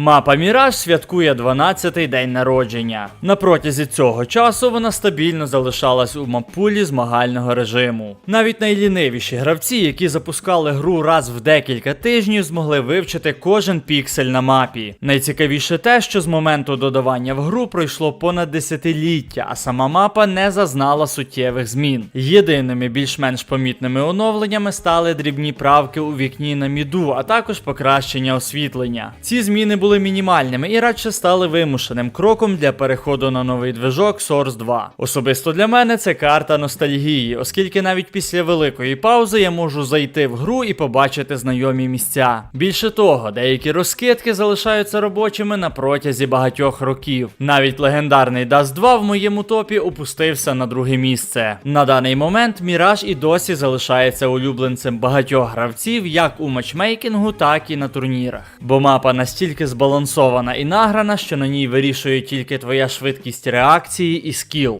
Мапа Міраж святкує 12-й день народження. На протязі цього часу вона стабільно залишалась у мапулі змагального режиму. Навіть найлінивіші гравці, які запускали гру раз в декілька тижнів, змогли вивчити кожен піксель на мапі. Найцікавіше те, що з моменту додавання в гру пройшло понад десятиліття, а сама мапа не зазнала суттєвих змін. Єдиними більш-менш помітними оновленнями стали дрібні правки у вікні на міду, а також покращення освітлення. Ці зміни були мінімальними і радше стали вимушеним кроком для переходу на новий движок Source 2. Особисто для мене це карта ностальгії, оскільки навіть після великої паузи я можу зайти в гру і побачити знайомі місця. Більше того, деякі розкидки залишаються робочими на протязі багатьох років. Навіть легендарний Dust 2 в моєму топі опустився на друге місце. На даний момент Міраж і досі залишається улюбленцем багатьох гравців як у матчмейкінгу, так і на турнірах. Бо мапа настільки збалансована і награна, що на ній вирішує тільки твоя швидкість реакції і скіл.